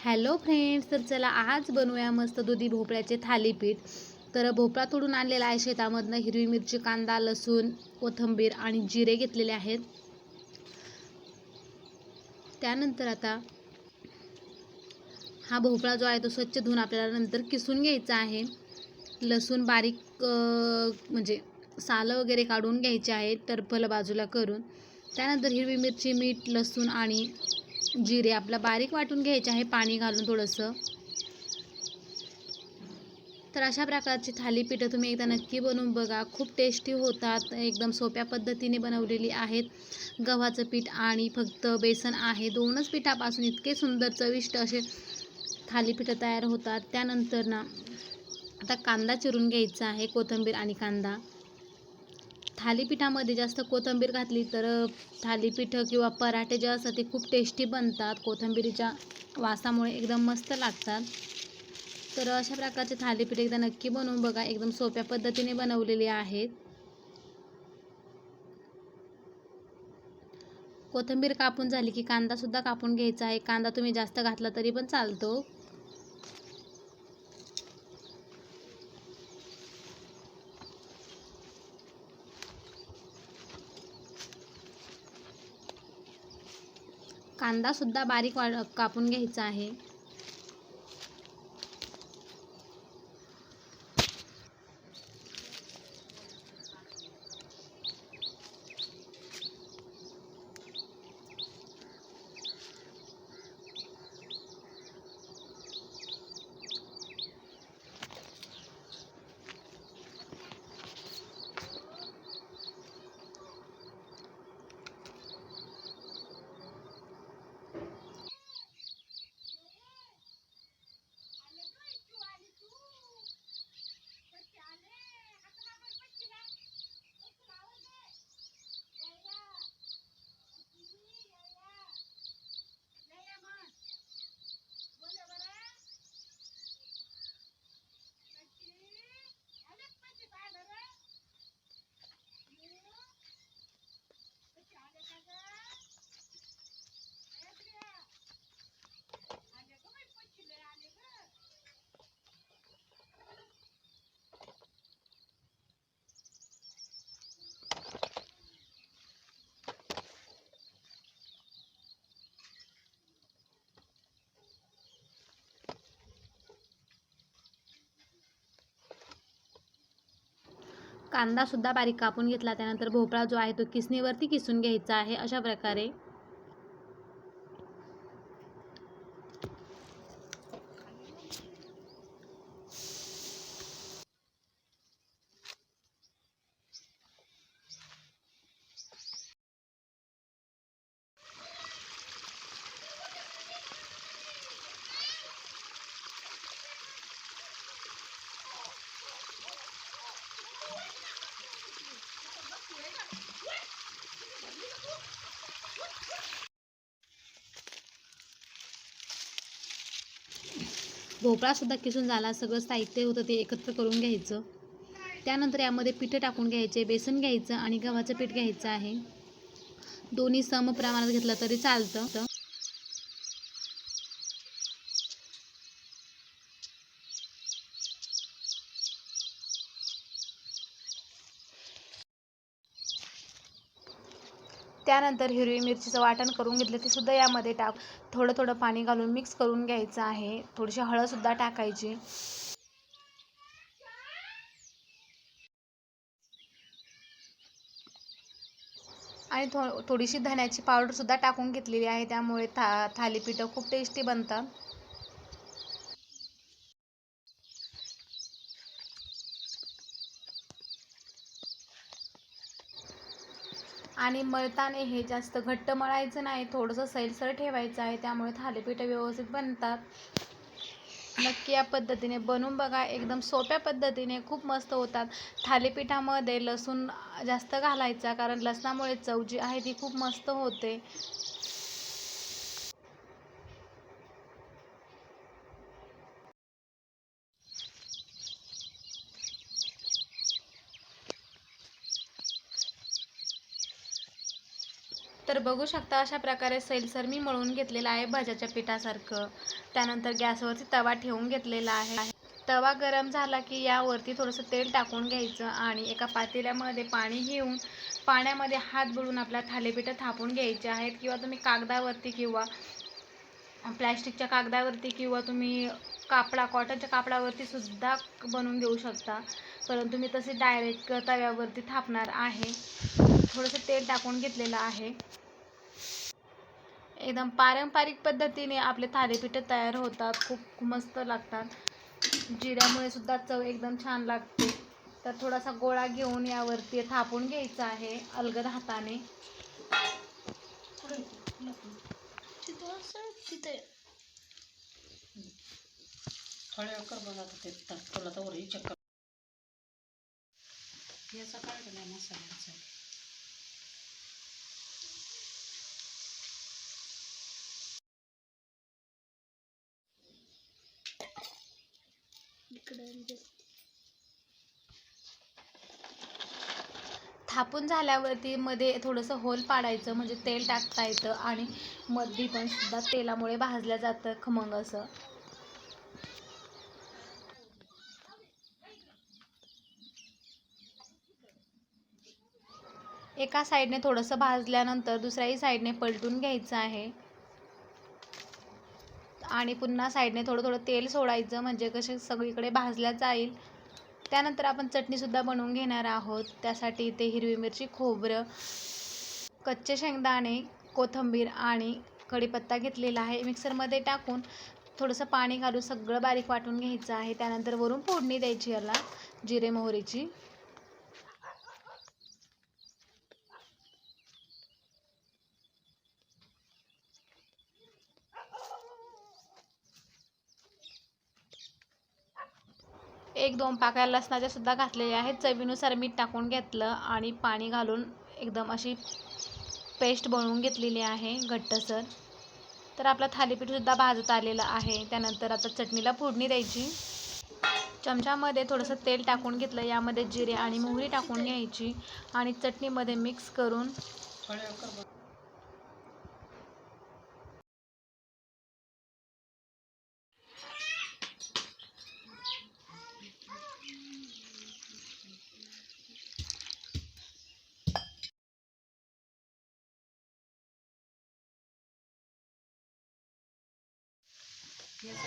Hello friends तर चला आज बनवूया मस्त दुधी भोपळ्याचे थालीपीठ. तर भोपळा तोडून आणलेला आहे शेतामधनं हिरवी मिरची कांदा लसूण कोथिंबीर आणि जिरे घेतलेले आहेत. त्यानंतर आता हा भोपळा जो आहे तो स्वच्छ धुवून आपल्याला नंतर किसून घ्यायचा आहे. लसूण बारीक म्हणजे सालं वगैरे काढून घ्यायचे आहे टरफल बाजूला करून. त्यानंतर हिरवी मिरची मीठ लसूण आणि जिरे आपला बारीक वाटून घ्यायचे आहे पाणी घालून थोडंसं. तर अशा प्रकारची थालीपीठं तुम्ही एकदा नक्की बनवून बघा. खूप टेस्टी होतात एकदम सोप्या पद्धतीने बनवलेली आहेत. गव्हाचं पीठ आणि फक्त बेसन आहे. दोनच पिठापासून इतके सुंदर चविष्ट असे थालीपीठं तयार होतात. त्यानंतर ना आता कांदा चिरून घ्यायचा आहे कोथिंबीर आणि कांदा. थालीपीठामध्ये जास्त कोथिंबीर घातली तर थालीपीठं किंवा पराठे जे असतात ते खूप टेस्टी बनतात. कोथिंबीरीच्या वासामुळे एकदम मस्त लागतात. तर अशा प्रकारचे थालीपीठ एकदा नक्की बनवून बघा. एकदम सोप्या पद्धतीने बनवलेले आहेत. कोथिंबीर कापून झाली की कांदासुद्धा कापून घ्यायचा आहे. कांदा तुम्ही जास्त घातला तरी पण चालतो. कांदासुद्धा बारीक वा कापून घ्यायचा आहे. कांदासुद्धा बारीक कापून घेतला. त्यानंतर भोपळा जो आहे तो किसणीवरती किसून घ्यायचा आहे अशा प्रकारे. भोपळासुद्धा किसून झाला सगळं साहित्य होतं ते एकत्र करून घ्यायचं. त्यानंतर यामध्ये पिठं टाकून घ्यायचे बेसन घ्यायचं आणि गव्हाचं पीठ घ्यायचं आहे. दोन्ही सम प्रमाणात घेतलं तरी चालतं. त्यानंतर हिरवी मिरचीचं वाटण करून घेतलं ते सुद्धा यामध्ये टाक थोडं थोडं पाणी घालून मिक्स करून घ्यायचं आहे. थोडीशी हळदसुद्धा टाकायची. आणि थो थोडीशी धण्याची पावडरसुद्धा टाकून घेतलेली आहे त्यामुळे था थालीपीठं खूप टेस्टी बनतात. आणि मळताना हे जास्त घट्ट मळायचं नाही थोडंसं सैलसर ठेवायचं आहे त्यामुळे थालीपीठं व्यवस्थित बनतात. नक्की या पद्धतीने बनवून बघा एकदम सोप्या पद्धतीने खूप मस्त होतात. थालीपीठामध्ये लसूण जास्त घालायचा कारण लसणामुळे चव जी आहे ती खूप मस्त होते. तर बघू शकता अशा प्रकारे सैलसर मी मळून घेतलेलं आहे भज्याच्या पिठासारखं. त्यानंतर गॅसवरती तवा ठेवून घेतलेला आहे. तवा गरम झाला की यावरती थोडंसं तेल टाकून घ्यायचं आणि एका पातेल्यामध्ये पाणी घेऊन पाण्यामध्ये हात बुडून आपल्या थालीपीठं थापून घ्यायचे आहेत किंवा तुम्ही कागदावरती किंवा प्लॅस्टिकच्या कागदावरती किंवा तुम्ही कापडा कॉटनच्या कापडावरती सुद्धा बनवून घेऊ शकता. परंतु मी तसे डायरेक्ट तव्यावरती थापणार आहे. थोडंसं तेल टाकून घेतलेलं आहे. एकदम पारंपरिक पद्धतीने आपले थालीपीठं तयार होतात. खूप मस्त लागतात. जिऱ्यामुळे सुद्धा चव एकदम छान लागते. तर थोडासा गोळा घेऊन यावरती थापून घ्यायचा आहे अलगद हाताने. थोड्या कर बघा आता ते तर तुला तर वरही चक्कर याचा काय का नाही मसाल्याचा. थापून झाल्यावरती मध्ये थोडंसं होल पाडायचं म्हणजे तेल टाकता येतं आणि मध्ये पण सुद्धा तेलामुळे भाजलं जातं खमंग असं. एका साईडने थोडंसं भाजल्यानंतर दुसऱ्याही साईडने पलटून घ्यायचं आहे. आणि पुन्हा साईडने थोडं थोडं तेल सोडायचं म्हणजे कसे सगळीकडे भाजल्या जाईल. त्यानंतर आपण चटणीसुद्धा बनवून घेणार आहोत. त्यासाठी इथे हिरवी मिरची खोबरं कच्चे शेंगदाणे कोथिंबीर आणि कढीपत्ता घेतलेला आहे. मिक्सरमध्ये टाकून थोडंसं पाणी घालून सगळं बारीक वाटून घ्यायचं आहे. त्यानंतर वरून फोडणी द्यायची याला जिरे मोहरीची. एक दोन पाकळ्या लसणाच्या सुद्धा घातलेल्या आहेत. चवीनुसार मीठ टाकून घेतलं आणि पाणी घालून एकदम अशी पेस्ट बनवून घेतलेली आहे घट्टसर. तर आपलं थालीपीठसुद्धा भाजत आलेलं आहे. त्यानंतर आता चटणीला फोडणी द्यायची. चमच्यामध्ये थोडंसं तेल टाकून घेतलं. यामध्ये जिरे आणि मोहरी टाकून घ्यायची आणि चटणीमध्ये मिक्स करून Yes,